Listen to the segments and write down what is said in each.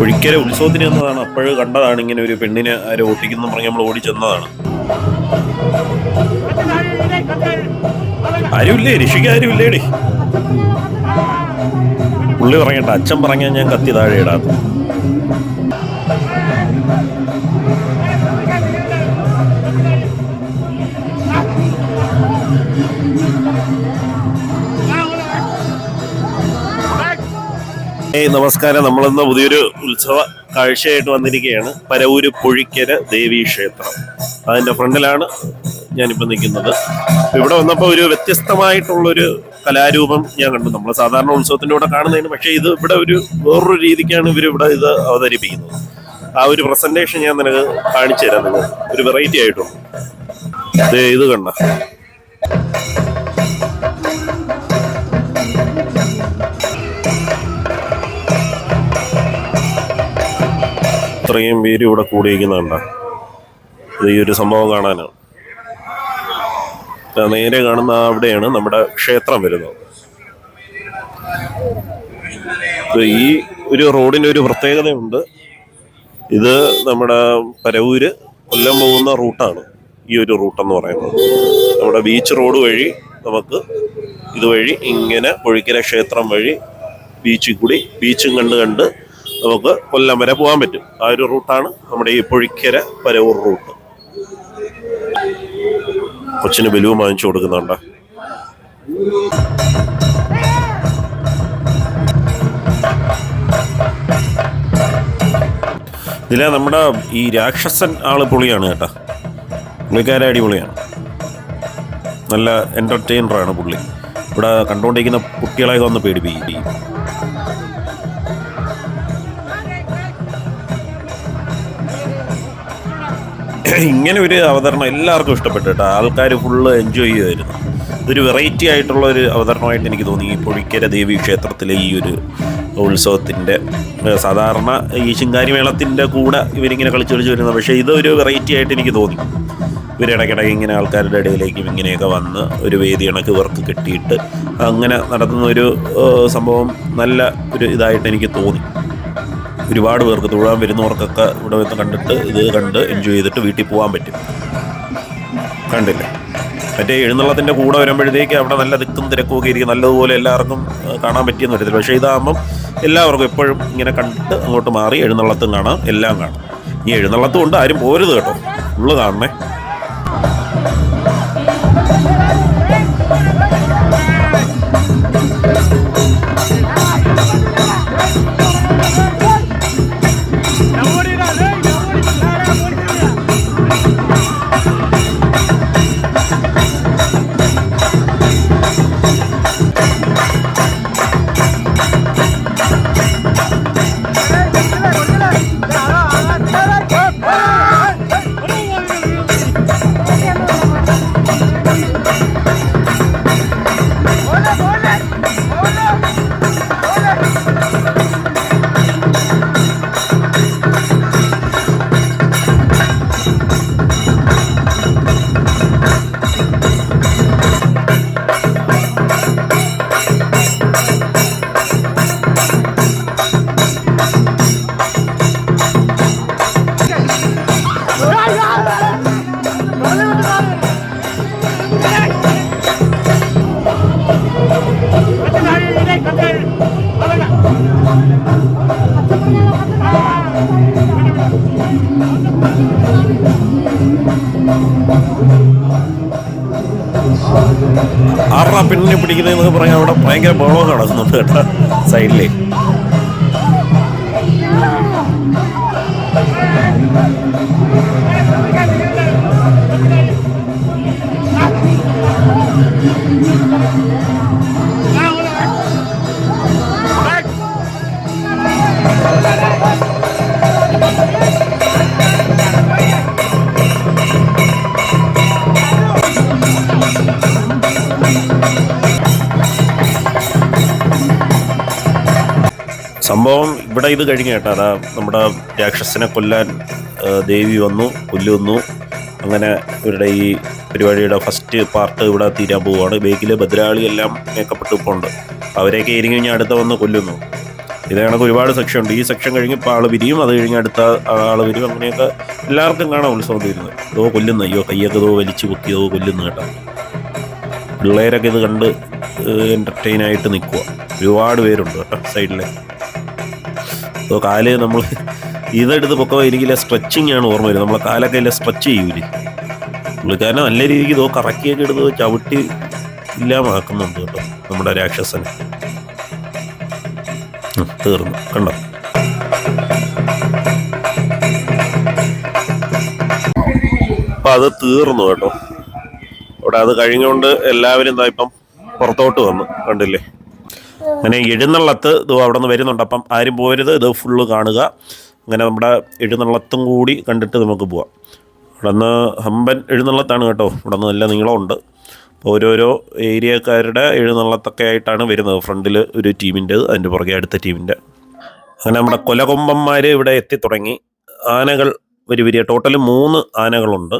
ഒഴിക്കലെ ഉത്സവത്തിന് എന്നതാണ് അപ്പോഴും കണ്ടതാണ് ഇങ്ങനെ ഒരു പെണ്ണിനെ ആരും ഓട്ടിക്കുന്നു പറഞ്ഞ് നമ്മൾ ഓടി ചെന്നതാണ്. ആരുമില്ലേ? ഋഷിക്ക് ആരുമില്ലേടി? പുള്ളി പറയട്ടെ അച്ഛൻ പറഞ്ഞാൽ ഞാൻ കത്തി താഴെ ഇടാം ഏയ് നമസ്കാരം. നമ്മളിന്ന് പുതിയൊരു ഉത്സവ കാഴ്ചയായിട്ട് വന്നിരിക്കുകയാണ്. പരവൂര് പുഴിക്കര ദേവീ ക്ഷേത്രം. അതിന്റെ ഫ്രണ്ടിലാണ് ഞാനിപ്പോൾ നിൽക്കുന്നത്. ഇവിടെ വന്നപ്പോൾ ഒരു വ്യത്യസ്തമായിട്ടുള്ളൊരു കലാരൂപം ഞാൻ കണ്ടു. നമ്മൾ സാധാരണ ഉത്സവത്തിന്റെ കൂടെ കാണുന്നതിന് പക്ഷേ ഇത് ഇവിടെ ഒരു വേറൊരു രീതിക്കാണ് ഇവരിവിടെ ഇത് അവതരിപ്പിക്കുന്നത്. ആ ഒരു പ്രസന്റേഷൻ ഞാൻ നിനക്ക് കാണിച്ചു തരാം. നിങ്ങൾ ഒരു വെറൈറ്റി ആയിട്ടുണ്ട്. ഇത് കണ്ട? ഇത്രയും പേര് ഇവിടെ കൂടിയിരിക്കുന്നുണ്ട്. ഇത് ഈ ഒരു സംഭവം കാണാനാണ്. നേരെ കാണുന്ന അവിടെയാണ് നമ്മുടെ ക്ഷേത്രം വരുന്നത്. ഈ ഒരു റോഡിന് ഒരു പ്രത്യേകതയുണ്ട്. ഇത് നമ്മുടെ പരവൂര് കൊല്ലം പോകുന്ന റൂട്ടാണ് ഈ ഒരു റൂട്ടെന്ന് പറയുന്നത്. നമ്മുടെ ബീച്ച് റോഡ് വഴി നമുക്ക് ഇതുവഴി ഇങ്ങനെ പൊഴിക്കര ക്ഷേത്രം വഴി ബീച്ചിൽ കൂടി ബീച്ചും കണ്ട് കണ്ട് നമുക്ക് കൊല്ലം വരെ പോകാൻ പറ്റും. ആ ഒരു റൂട്ടാണ് നമ്മുടെ ഈ പൊഴിക്കര പരവൂർ റൂട്ട്. കൊച്ചിന് ബലൂൺ വാങ്ങിച്ചു കൊടുക്കുന്നുണ്ട്. ഇതിലെ നമ്മുടെ ഈ രാക്ഷസൻ ആൾ പുളിയാണ് കേട്ടാ. പുള്ളിക്കാരെ അടിപൊളിയാണ്. നല്ല എന്റർടൈനറാണ് പുള്ളി. ഇവിടെ കണ്ടുകൊണ്ടിരിക്കുന്ന കുട്ടികളായി ഒന്ന് പേടിപ്പിക്കും. ഇങ്ങനെ ഒരു അവതരണം എല്ലാവർക്കും ഇഷ്ടപ്പെട്ടു കേട്ടോ. ആൾക്കാർ ഫുള്ള് എൻജോയ് ചെയ്തായിരുന്നു ഇതൊരു വെറൈറ്റി ആയിട്ടുള്ള ഒരു അവതരണമായിട്ട് എനിക്ക് തോന്നി. ഈ പൊഴിക്കര ദേവി ക്ഷേത്രത്തിലെ ഈ ഒരു ഉത്സവത്തിന്റെ സാധാരണ ഈ ശിങ്കാരി മേളത്തിന്റെ കൂടെ ഇവരിങ്ങനെ കളിച്ച് കളിച്ച് വരുന്നത് പക്ഷേ ഇതൊരു വെറൈറ്റി ആയിട്ട് എനിക്ക് തോന്നി. ഇവരിടയ്ക്കിടയ്ക്ക് ഇങ്ങനെ ആൾക്കാരുടെ ഇടയിലേക്കും ഇങ്ങനെയൊക്കെ വന്ന് ഒരു വേദി കണക്ക് ഇവർക്ക് കിട്ടിയിട്ട് അങ്ങനെ നടത്തുന്ന ഒരു സംഭവം നല്ല ഒരു ഇതായിട്ട് എനിക്ക് തോന്നി. ഒരുപാട് പേർക്ക് തൊഴാൻ വരുന്നവർക്കൊക്കെ ഇവിടെ വന്ന് കണ്ടിട്ട് ഇത് കണ്ട് എൻജോയ് ചെയ്തിട്ട് വീട്ടിൽ പോകാൻ പറ്റും. കണ്ടില്ലേ? മറ്റേ എഴുന്നള്ളത്തിന്റെ കൂടെ വരുമ്പോഴത്തേക്ക് അവിടെ നല്ല തിക്കും തിരക്കും ഒക്കെ ഇരിക്കും. നല്ലതുപോലെ എല്ലാവർക്കും കാണാൻ പറ്റിയെന്ന് വരത്തില്ല. പക്ഷേ ഇതാകുമ്പം എല്ലാവർക്കും എപ്പോഴും ഇങ്ങനെ കണ്ടിട്ട് അങ്ങോട്ട് മാറി എഴുന്നള്ളത്തും കാണാം എല്ലാം കാണാം. ഈ എഴുന്നള്ളത്തും കൊണ്ട് ആരും പോരുത് കേട്ടോ. ഉള്ളു കാണണേ. പിടിക്കുന്നതെന്നൊക്കെ പറയാൻ അവിടെ ഭയങ്കര ബഹളം നടക്കുന്നുണ്ട് കേട്ടോ സൈഡിലേ. സംഭവം ഇവിടെ ഇത് കഴിഞ്ഞ കേട്ടോ. അതാ നമ്മുടെ രാക്ഷസനെ കൊല്ലാൻ ദേവി വന്നു കൊല്ലുന്നു. അങ്ങനെ ഇവരുടെ ഈ പരിപാടിയുടെ ഫസ്റ്റ് പാർട്ട് ഇവിടെ തീരാൻ പോവുകയാണ്. ബേക്കിൽ ഭദ്രാളിയെല്ലാം മേക്കപ്പെട്ട് പോകുന്നുണ്ട് അവരെയൊക്കെ ഇരിങ്ങി കഴിഞ്ഞാൽ അടുത്ത വന്ന് കൊല്ലുന്നു. ഇത് കണക്ക് ഒരുപാട് സെക്ഷൻ ഉണ്ട്. ഈ സെക്ഷൻ കഴിഞ്ഞ് ഇപ്പോൾ ആൾ വിരിയും അത് കഴിഞ്ഞ് അടുത്ത ആൾ വരും അങ്ങനെയൊക്കെ എല്ലാവർക്കും കാണാം ഉത്സവം തീരുന്നത്. ഇതോ കൊല്ലുന്ന. അയ്യോ കയ്യൊക്കെ ഇതോ വലിച്ചു പൊക്കിയതോ കൊല്ലുന്നു കേട്ടോ. പിള്ളേരൊക്കെ ഇത് കണ്ട് എന്റർടൈൻ ആയിട്ട് നിൽക്കുക ഒരുപാട് പേരുണ്ട് കേട്ടോ സൈഡിലെ അപ്പോൾ കാൽ നമ്മൾ ഇതെടുത്ത് പൊക്കോ എനിക്കില്ല സ്ട്രെച്ചിങ് ആണ് ഓർമ്മ വരുന്നത്. നമ്മളെ കാലൊക്കെ ഇല്ല സ്ട്രെച്ച് ചെയ്യൂലേ. പുള്ളിക്കാരനെ നല്ല രീതിക്ക് ഇതോ കറക്കിയൊക്കെ എടുത്ത് ചവിട്ടി ഇല്ലാമാക്കുന്നുണ്ട് കേട്ടോ നമ്മുടെ രാക്ഷസനെ. തീർന്നു. കണ്ടോ? അപ്പൊ അത് തീർന്നു കേട്ടോ. അവിടെ അത് കഴിഞ്ഞുകൊണ്ട് എല്ലാവരും എന്താ ഇപ്പം പുറത്തോട്ട് വന്നു. കണ്ടില്ലേ? അങ്ങനെ എഴുന്നള്ളത്ത് ഇത് അവിടെ നിന്ന് വരുന്നുണ്ട്. അപ്പം ആരും പോരുത് ഇത് ഫുള്ള് കാണുക. അങ്ങനെ നമ്മുടെ എഴുന്നള്ളത്തും കൂടി കണ്ടിട്ട് നമുക്ക് പോവാം. ഇവിടെ നിന്ന് ഹമ്പൻ എഴുന്നള്ളത്താണ് കേട്ടോ. ഇവിടെ നിന്ന് നല്ല നീളമുണ്ട്. അപ്പോൾ ഓരോരോ ഏരിയക്കാരുടെ എഴുന്നള്ളത്തൊക്കെ ആയിട്ടാണ് വരുന്നത്. ഫ്രണ്ടിൽ ഒരു ടീമിന്റെ അതിന്റെ പുറകെ അടുത്ത ടീമിന്റെ. അങ്ങനെ നമ്മുടെ കൊലകൊമ്പന്മാർ ഇവിടെ എത്തിത്തുടങ്ങി ആനകൾ വരി വരിക. ടോട്ടൽ മൂന്ന് ആനകളുണ്ട്.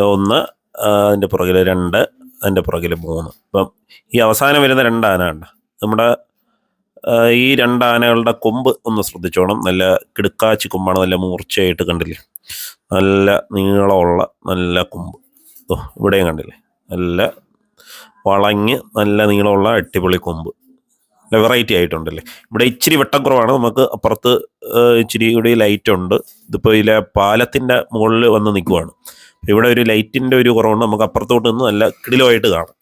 ഒന്ന് അതിന്റെ പുറകിൽ രണ്ട് അതിന്റെ പുറകിൽ മൂന്ന്. അപ്പം ഈ അവസാനം വരുന്ന രണ്ട് ആന ഉണ്ട് നമ്മുടെ ഈ രണ്ട് ആനകളുടെ കൊമ്പ് ഒന്ന് ശ്രദ്ധിച്ചോണം. നല്ല കിടുക്കാച്ചി കൊമ്പാണ്. നല്ല മൂർച്ചയായിട്ട് കണ്ടില്ലേ? നല്ല നീളമുള്ള നല്ല കൊമ്പ്. ഓ ഇവിടെയും കണ്ടില്ലേ? നല്ല വളഞ്ഞ് നല്ല നീളമുള്ള അടിപൊളി കൊമ്പ്. നല്ല വെറൈറ്റി ആയിട്ടുണ്ടല്ലേ? ഇവിടെ ഇച്ചിരി വെട്ടക്കുറവാണ് നമുക്ക് അപ്പുറത്ത് ഇച്ചിരി ഇവിടെ ലൈറ്റ് ഉണ്ട്. ഇതിപ്പോൾ ഇതിലെ പാലത്തിന്റെ മുകളിൽ വന്ന് നിൽക്കുവാണ് ഇവിടെ ഒരു ലൈറ്റിന്റെ ഒരു കുറവുണ്ട്. നമുക്ക് അപ്പുറത്തോട്ട് നിന്ന് നല്ല കിടിലമായിട്ട് കാണാം.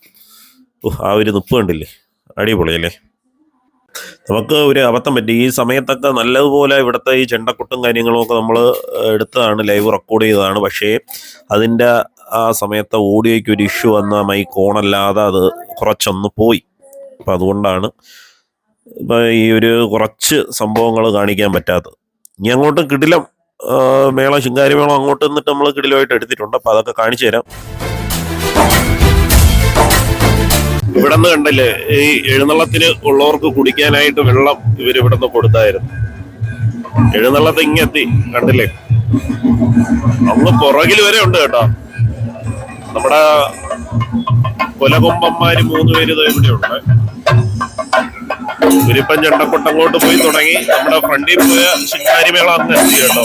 ഓ ആ ഒരു നിപ്പ് കണ്ടില്ലേ? അടിപൊളിയല്ലേ? നമുക്ക് ഒരു അബദ്ധം പറ്റി. ഈ സമയത്തൊക്കെ നല്ലതുപോലെ ഇവിടുത്തെ ഈ ചെണ്ടക്കുട്ടും കാര്യങ്ങളും ഒക്കെ നമ്മൾ എടുത്തതാണ് ലൈവ് റെക്കോർഡ് ചെയ്തതാണ്. പക്ഷേ അതിന്റെ ആ സമയത്ത് ഓഡിയോയ്ക്ക് ഒരു ഇഷ്യൂ വന്ന മൈക്ക് ഓണല്ലാതെ അത് കുറച്ചൊന്ന് പോയി. അപ്പം അതുകൊണ്ടാണ് ഇപ്പം ഈ ഒരു കുറച്ച് സംഭവങ്ങൾ കാണിക്കാൻ പറ്റാത്തത്. ഇനി അങ്ങോട്ട് കിടിലം മേള ശിങ്കാരി മേളം അങ്ങോട്ട് നിന്നിട്ട് നമ്മൾ കിടിലമായിട്ട് എടുത്തിട്ടുണ്ട്. അപ്പം അതൊക്കെ കാണിച്ചു തരാം. ഇവിടെ നിന്ന് കണ്ടില്ലേ ഈ എഴുന്നള്ളത്തിന് ഉള്ളവർക്ക് കുടിക്കാനായിട്ട് വെള്ളം ഇവർ ഇവിടെ നിന്ന് കൊടുത്തായിരുന്നു. എഴുന്നള്ളത്ത് ഇങ്ങെത്തി കണ്ടില്ലേ? അങ്ങ് പുറകിൽ വരെ ഉണ്ട് കേട്ടോ. നമ്മുടെ കൊലകൊമ്പന്മാര് മൂന്ന് പേര് ഇവിടെ ഉണ്ട്. ഇവരിപ്പം ചെണ്ടക്കൊട്ടങ്ങോട്ട് പോയി തുടങ്ങി. നമ്മുടെ ഫ്രണ്ടിൽ പോയ ശിക്കാരിമേള അന്ന് എത്തി കേട്ടോ.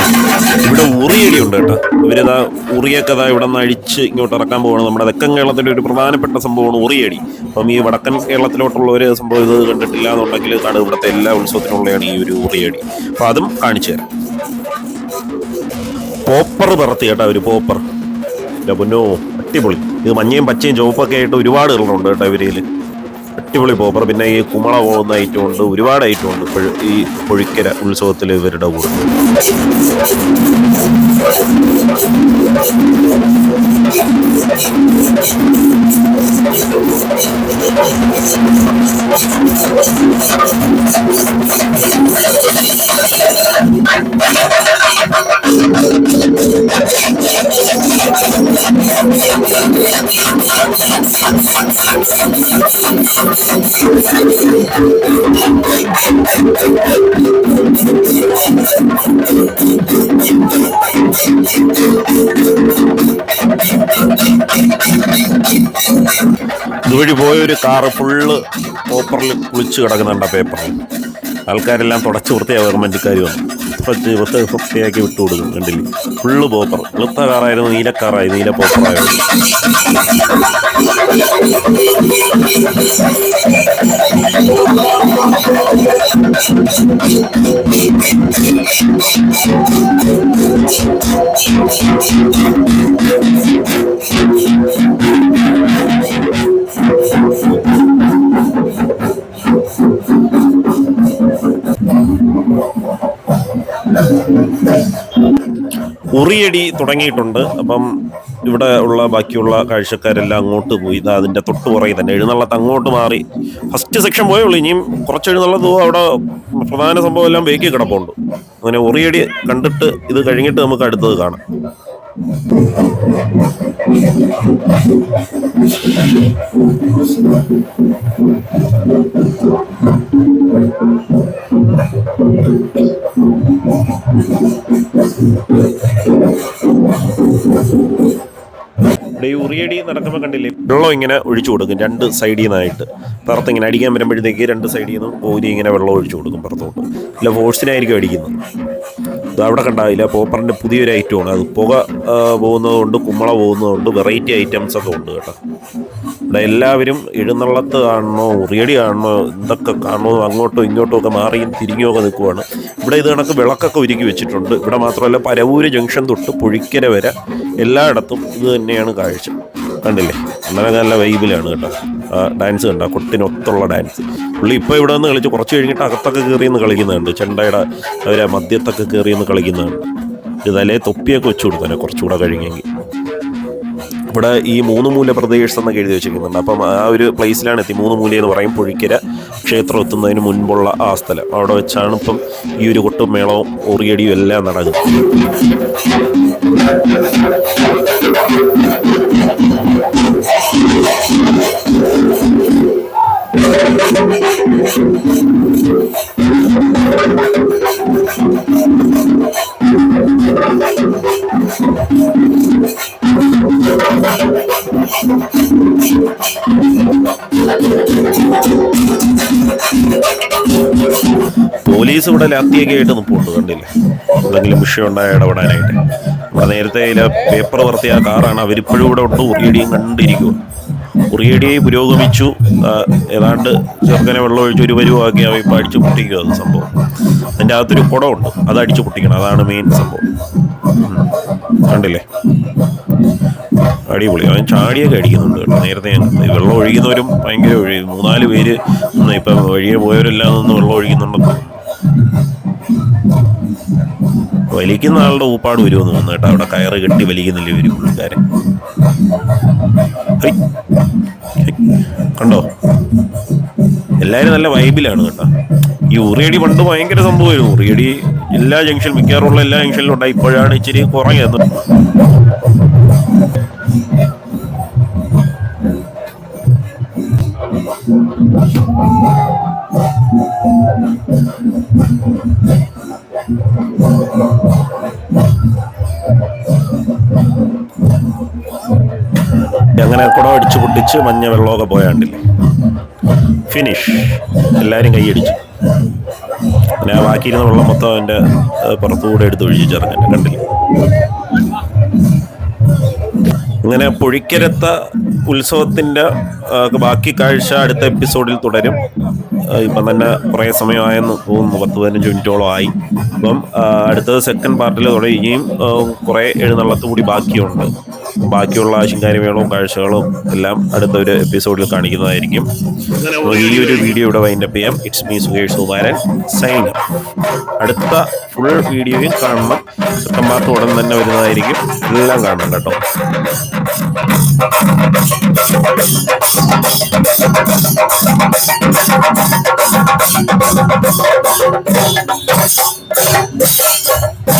ഇവിടെ ഉറിയടി ഉണ്ട് കേട്ടോ. ഇവരിതാ ഉറിയൊക്കെ ഇതാ ഇവിടെ നിന്ന് അഴിച്ച് ഇങ്ങോട്ട് ഇറക്കാൻ പോവാണ്. നമ്മുടെ തെക്കൻ കേരളത്തിന്റെ ഒരു പ്രധാനപ്പെട്ട സംഭവമാണ് ഉറിയടി. അപ്പം ഈ വടക്കൻ കേരളത്തിലോട്ടുള്ള ഒരു സംഭവം ഇത് കണ്ടിട്ടില്ല എന്നുണ്ടെങ്കിൽ അത് ഇവിടുത്തെ എല്ലാ ഉത്സവത്തിനുള്ളതാണ് ഈ ഒരു ഉറിയടി. അപ്പം അതും കാണിച്ചു തരാം. പോപ്പർ പറത്തി കേട്ടോ ഒരു പോപ്പർ. പൊന്നോ അടിപൊളി. ഇത് മഞ്ഞയും പച്ചയും ചുവപ്പൊക്കെ ആയിട്ട് ഒരുപാട് കളറുണ്ട് കേട്ടോ ഇവരിൽ അടിപൊളി പോപ്പർ പിന്നെ ഈ കുമള പോകുന്ന ഐറ്റം ഉണ്ട്. ഒരുപാട് ഐറ്റം ഉണ്ട്. ഈ പൊഴിക്കര ഉത്സവത്തിൽ ഇവരുടെ കൂടെ. ഇതുവഴി പോയ ഒരു കാറ് ഫുള്ള് പോപ്പറിൽ കുളിച്ച് കിടക്കുന്നുണ്ട് ആ പേപ്പറിൽ ആൾക്കാരെല്ലാം തുടച്ച് വൃത്തിയാ ഗവൺമെന്റുകാർ വന്നു. വൃത്തി വൃത്തി വൃത്തിയാക്കി വിട്ടു കൊടുക്കും കണ്ടില്ലേ? ഫുള്ള് പോപ്പർ വെളുത്ത കാറായിരുന്നു നീലക്കാറായി നീല പോപ്പറായിരുന്നു ഉറിയടി തുടങ്ങിയിട്ടുണ്ട്. അപ്പം ഇവിടെ ഉള്ള ബാക്കിയുള്ള കാഴ്ചക്കാരെല്ലാം അങ്ങോട്ട് പോയി. ഇതാ അതിന്റെ തൊട്ട് തന്നെ. എഴുന്നള്ളത്ത് അങ്ങോട്ട് മാറി. ഫസ്റ്റ് സെക്ഷൻ പോയേ ഉള്ളൂ. ഇനിയും കുറച്ച് എഴുന്നള്ളത്ത് അവിടെ പ്രധാന സംഭവം എല്ലാം വേക്കി കിടപ്പുണ്ട്. അങ്ങനെ ഉറിയടി കണ്ടിട്ട് ഇത് കഴിഞ്ഞിട്ട് നമുക്ക് അടുത്തത് കാണാം. ഉറിയടി നടക്കുമ്പോൾ കണ്ടില്ലേ? വെള്ളം ഇങ്ങനെ ഒഴിച്ചു കൊടുക്കും രണ്ട് സൈഡിൽ നിന്നായിട്ട് പുറത്ത് ഇങ്ങനെ അടിക്കാൻ വരുമ്പോഴത്തേക്ക് രണ്ട് സൈഡിൽ നിന്ന് ഓരി ഇങ്ങനെ വെള്ളം ഒഴിച്ചു കൊടുക്കും പുറത്തോട്ട്. ഇല്ല ഫോഴ്സിനായിരിക്കും അടിക്കുന്നത്. അവിടെ കണ്ടാവില്ല. പോപ്പറിന്റെ പുതിയൊരു ഐറ്റമാണ് അത് പുക പോകുന്നതുകൊണ്ട് കുമ്മള പോകുന്നതുകൊണ്ട് വെറൈറ്റി ഐറ്റംസ് ഒക്കെ ഉണ്ട് കേട്ടോ. ഇവിടെ എല്ലാവരും എഴുന്നള്ളത്ത് കാണണോ ഉറിയടി കാണണോ എന്തൊക്കെ കാണണോ അങ്ങോട്ടും ഇങ്ങോട്ടും ഒക്കെ മാറിയും തിരിഞ്ഞും ഒക്കെ നിൽക്കുവാണ്. ഇവിടെ ഇത് കണക്ക് വിളക്കൊക്കെ ഒരുക്കി വെച്ചിട്ടുണ്ട്. ഇവിടെ മാത്രമല്ല പരവൂര് ജംഗ്ഷൻ തൊട്ട് പുഴിക്കര വരെ എല്ലായിടത്തും ഇത് തന്നെയാണ് കാഴ്ച. കണ്ടില്ലേ? വളരെ നല്ല വൈബിലാണ് കേട്ടോ. ഡാൻസ് കണ്ട. കൊട്ടിനൊത്തുള്ള ഡാൻസ് പുള്ളി ഇപ്പോൾ ഇവിടെ നിന്ന് കളിച്ച് കുറച്ച് കഴിഞ്ഞിട്ട് അകത്തൊക്കെ കയറി നിന്ന് കളിക്കുന്നുണ്ട്. ചെണ്ടയുടെ അവരെ മദ്യത്തൊക്കെ കയറി നിന്ന് കളിക്കുന്നുണ്ട്. ഇത് തലേ തൊപ്പിയൊക്കെ വെച്ചു കൊടുത്തേനെ കുറച്ചുകൂടെ കഴിഞ്ഞെങ്കിൽ. ഇവിടെ ഈ മൂന്ന് മൂല പ്രദേശം എന്നൊക്കെ എഴുതി വെച്ചിരിക്കുന്നുണ്ട്. അപ്പം ആ ഒരു പ്ലേസിലാണ് എത്തി. മൂന്ന് മൂല എന്ന് പറയും പുഴിക്കര ക്ഷേത്രം എത്തുന്നതിന് മുൻപുള്ള ആ സ്ഥലം. അവിടെ വെച്ചാണ് ഇപ്പം ഈ ഒരു കൊട്ടും മേളവും ഓറിയടിയും എല്ലാം നടക്കുന്നത്. പോലീസ് ഇവിടെ ലാത്തിയൊക്കെ ആയിട്ട് നിൽപ്പുണ്ട് കണ്ടില്ലേ? എന്തെങ്കിലും വിഷയം ഉണ്ടായ ഇടപെടാനായിട്ട്. ഇവിടെ നേരത്തെ ഇതിലെ പേപ്പർ വർത്തിയ കാറാണ് അവരിപ്പോഴും ഇവിടെ ഉണ്ട് ഉറിയടിയും കണ്ടിരിക്കുക ഉറിയടിയെ പുരോഗമിച്ചു. ഏതാണ്ട് ചെറുക്കനെ വെള്ളം ഒഴിച്ച് ഒരു പരുവാക്കി അവ ഇപ്പം അടിച്ചു പൊട്ടിക്കുക അത് സംഭവം. അതിന്റെ അകത്തൊരു കുടമുണ്ട് അത് അടിച്ചു പൊട്ടിക്കണം അതാണ് മെയിൻ സംഭവം. കണ്ടില്ലേ? അടിപൊളി. അവൻ ചാടിയൊക്കെ അടിക്കുന്നുണ്ട് കേട്ടോ. നേരത്തെ. വെള്ളം ഒഴിക്കുന്നവരും ഭയങ്കര ഒഴി മൂന്നാൽ പേര് ഇപ്പം വഴിയെ പോയവരെല്ലാം നിന്ന് വെള്ളം ഒഴിക്കുന്നുണ്ടെന്ന് വലിക്കുന്ന ആളുടെ ഊപ്പാട് വരുമെന്ന് തോന്നുന്നു കേട്ടോ. അവിടെ കയറ് കെട്ടി വലിക്കുന്നില്ലേ ഒരു പുള്ളിക്കാരൻ. കണ്ടോ? എല്ലാവരും നല്ല വൈബിലാണ് കേട്ടോ. ഈ ഉറിയടി പണ്ട് ഭയങ്കര സംഭവമായിരുന്നു. ഉറിയടി എല്ലാ ജംഗ്ഷൻ മിക്കവാറുള്ള എല്ലാ ജംഗ്ഷനിലും ഉണ്ടായി. ഇപ്പോഴാണ് ഇച്ചിരി കുറഞ്ഞത് അങ്ങനെ കുടം അടിച്ച് പൊട്ടിച്ച് മഞ്ഞ വെള്ളമൊക്കെ പോയാണ്ടില്ലേ? ഫിനിഷ് എല്ലാവരും കൈയടിച്ചു. പിന്നെ ബാക്കിയിരുന്ന വെള്ളം മൊത്തം അതിന്റെ പുറത്തുകൂടെ എടുത്ത് ഒഴിച്ചു ചെറുങ്ങനെ കണ്ടില്ല? ഇങ്ങനെ പൊഴിക്കരത്ത ഉത്സവത്തിന്റെ ബാക്കി കാഴ്ച അടുത്ത എപ്പിസോഡിൽ തുടരും. ഇപ്പം തന്നെ കുറേ സമയമായെന്ന് തോന്നുന്നു. പത്ത് പതിനഞ്ച് മിനിറ്റോളം ആയി. അപ്പം അടുത്തത് സെക്കൻഡ് പാർട്ടിൽ തുടങ്ങുകയും കുറേ എഴുന്നള്ളത്ത് കൂടി ബാക്കിയുണ്ട്. ബാക്കിയുള്ള ശിങ്കാരിമേളവും കാഴ്ചകളും എല്ലാം അടുത്ത ഒരു എപ്പിസോഡിൽ കാണിക്കുന്നതായിരിക്കും. ഈ ഒരു വീഡിയോ ഇവിടെ വൈൻഡപ്പ് ചെയ്യാം. It's me Sukesh Sumaran sign അടുത്ത ഫുൾ വീഡിയോയും കാണണം. ഉടൻ തന്നെ വരുന്നതായിരിക്കും. എല്ലാം കാണണം കേട്ടോ. Thank